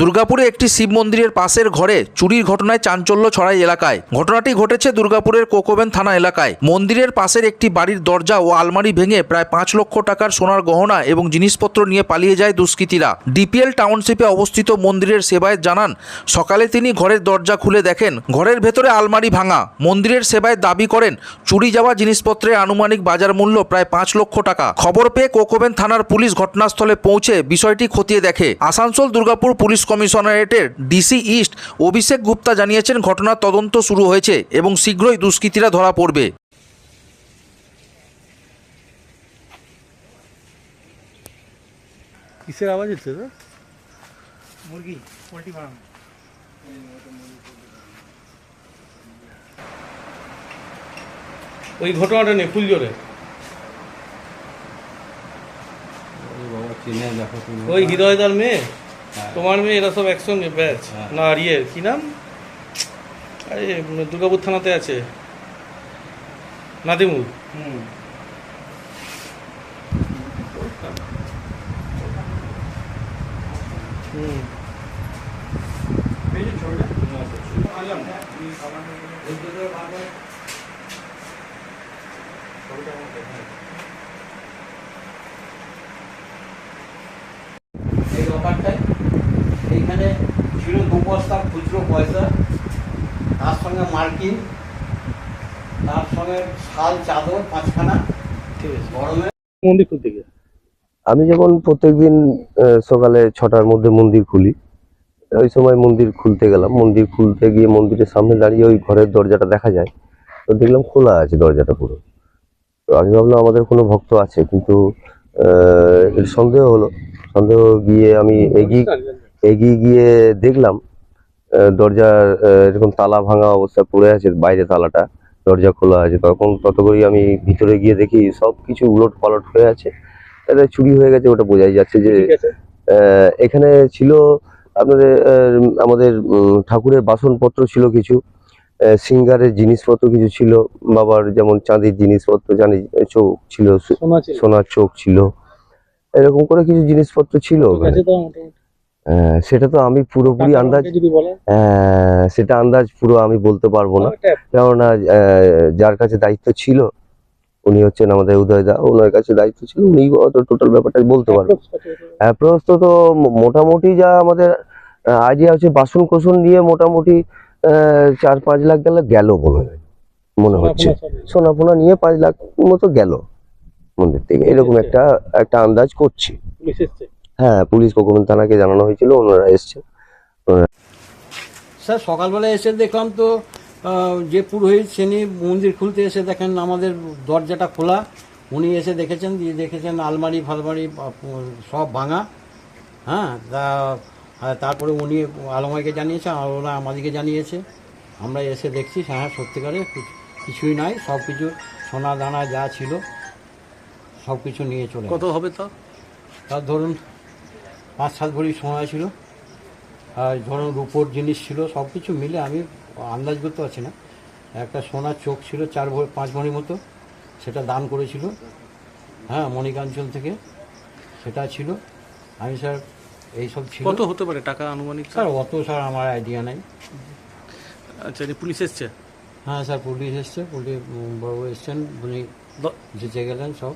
দুর্গাপুরে একটি শিব মন্দিরের পাশের ঘরে চুরির ঘটনায় চাঞ্চল্য ছড়ায় এলাকায়। ঘটনাটি ঘটেছে দুর্গাপুরের কোকোবেন থানা এলাকায়। মন্দিরের পাশের একটি বাড়ির দরজা ও আলমারি ভেঙে প্রায় পাঁচ লক্ষ টাকার সোনার গহনা এবং জিনিসপত্র নিয়ে পালিয়ে যায় দুষ্কৃতীরা। ডিপিএল টাউনশিপে অবস্থিত মন্দিরের সেবায়ত জানান, সকালে তিনি ঘরের দরজা খুলে দেখেন, ঘরের ভেতরে আলমারি ভাঙা। মন্দিরের সেবায় দাবি করেন, চুরি যাওয়া জিনিসপত্রের আনুমানিক বাজার মূল্য প্রায় পাঁচ লক্ষ টাকা। খবর পেয়ে কোকোবেন থানার পুলিশ ঘটনাস্থলে পৌঁছে বিষয়টি খতিয়ে দেখে। আসানসোল দুর্গাপুর পুলিশ কমিশনারেটের ডিসি ইস্ট অভিষেক গুপ্তা জানিয়েছেন ঘটনার তদন্ত শুরু হয়েছে এবং শীঘ্রই দুষ্কৃতীরা ধরা পড়বে। কিসের আওয়াজ হচ্ছে মুরগি পোলট্রি ফার্ম। ওই ঘটনাটা নেই ফুলজোরে ওই হৃদয়দার মেয়ে? তোমার মেয়ে এরা সব একসঙ্গে ব্যাচ না আর ইয়ে কি নাম? আরে দুর্গাপুর থানাতে আছে। নাদিমুল। হুম। এই এইখানে ছিল দু বস্তা খুচরো পয়সা তার সঙ্গে মার্কিন তার সঙ্গে শাল চাদর পাঁচখানা ঠিক আছে। গরমে মন্দির খুলতে আমি যেমন প্রত্যেকদিন সকালে ছটার মধ্যে মন্দির খুলি ওই সময় মন্দির খুলতে গেলাম। মন্দির খুলতে গিয়ে মন্দিরের সামনে দাঁড়িয়ে ওই ঘরের দরজাটা দেখা যায়। তো দেখলাম খোলা আছে দরজাটা পুরো। তো আমি ভাবলাম আমাদের কোনো ভক্ত আছে কিন্তু আহ, সন্দেহ হলো। সন্দেহ গিয়ে আমি এগিয়ে এগিয়ে গিয়ে দেখলাম দরজা এরকম তালা ভাঙা অবস্থায় পড়ে আছে বাইরে তালাটা দরজা খোলা আছে তখন তত করেই আমি ভিতরে গিয়ে দেখি সব কিছু উলট পালট হয়ে আছে। এটা চুরি হয়ে গেছে ওটা বোঝাই যাচ্ছে যে এখানে ছিল আপনাদের আমাদের ঠাকুরের বাসনপত্র ছিল কিছু সিঙ্গারের জিনিসপত্র কিছু ছিল বাবার যেমন চাঁদির জিনিসপত্র জানি চোখ ছিল ছিল সোনার চোখ ছিল এরকম করে কিছু জিনিসপত্র ছিল সেটা তো আমি পুরোপুরি আন্দাজ সেটা আন্দাজ পুরো আমি বলতে পারব না। কেননা যার কাছে দায়িত্ব ছিল উনি হচ্ছেন আমাদের উদয়দা ওনার কাছে দায়িত্ব ছিল উনি টোটাল ব্যাপারটা বলতে পারবেন অ্যাপ্রোচ তো মোটামুটি যা আমাদের আইডিয়া হচ্ছে বাসন কোসন নিয়ে মোটামুটি আহ, চার পাঁচ লাখ গেলে গেল মনে হয়। মনে হচ্ছে। সোনা ফোনা নিয়ে পাঁচ লাখ মতো গেল। মন্দির থেকে। এরকম একটা একটা আন্দাজ করছি। হ্যাঁ পুলিশ কোকমেন থানাকে জানানো হয়েছিল ওনারা এসছে স্যার সকালবেলা এসে দেখলাম তো যে পুরোহিত শ্রেণি মন্দির খুলতে এসে দেখেন আমাদের দরজাটা খোলা। উনি এসে দেখেছেন দিয়ে দেখেছেন আলমারি ফালমারি সব ভাঙা। হ্যাঁ তা তারপরে উনি আলমারিকে জানিয়েছে আর ওরা আমাদেরকে জানিয়েছে। আমরা এসে দেখছি হ্যাঁ সত্যিকারে কিছুই নাই সব কিছু সোনা দানা যা ছিল সব কিছু নিয়ে চলে কত হবে তো? তার ধরুন পাঁচ সাত ভরি সোনা ছিল। আর ধরুন রূপোর জিনিস ছিল সব কিছু মিলে আমি আন্দাজ করতে পারছি না। একটা সোনার চোখ ছিল চার ভরি পাঁচ ভরি মতো সেটা দান করেছিল। হ্যাঁ মণিকাঞ্চল থেকে সেটা ছিল। আমি স্যার এইসব ছিল। কত হতে পারে টাকা আনুমানিক? স্যার অত স্যার আমার আইডিয়া নাই। আচ্ছা পুলিশ এসছে? হ্যাঁ স্যার পুলিশ এসছে পুলিশ বাবু এসছেন উনি যেতে গেলেন সব।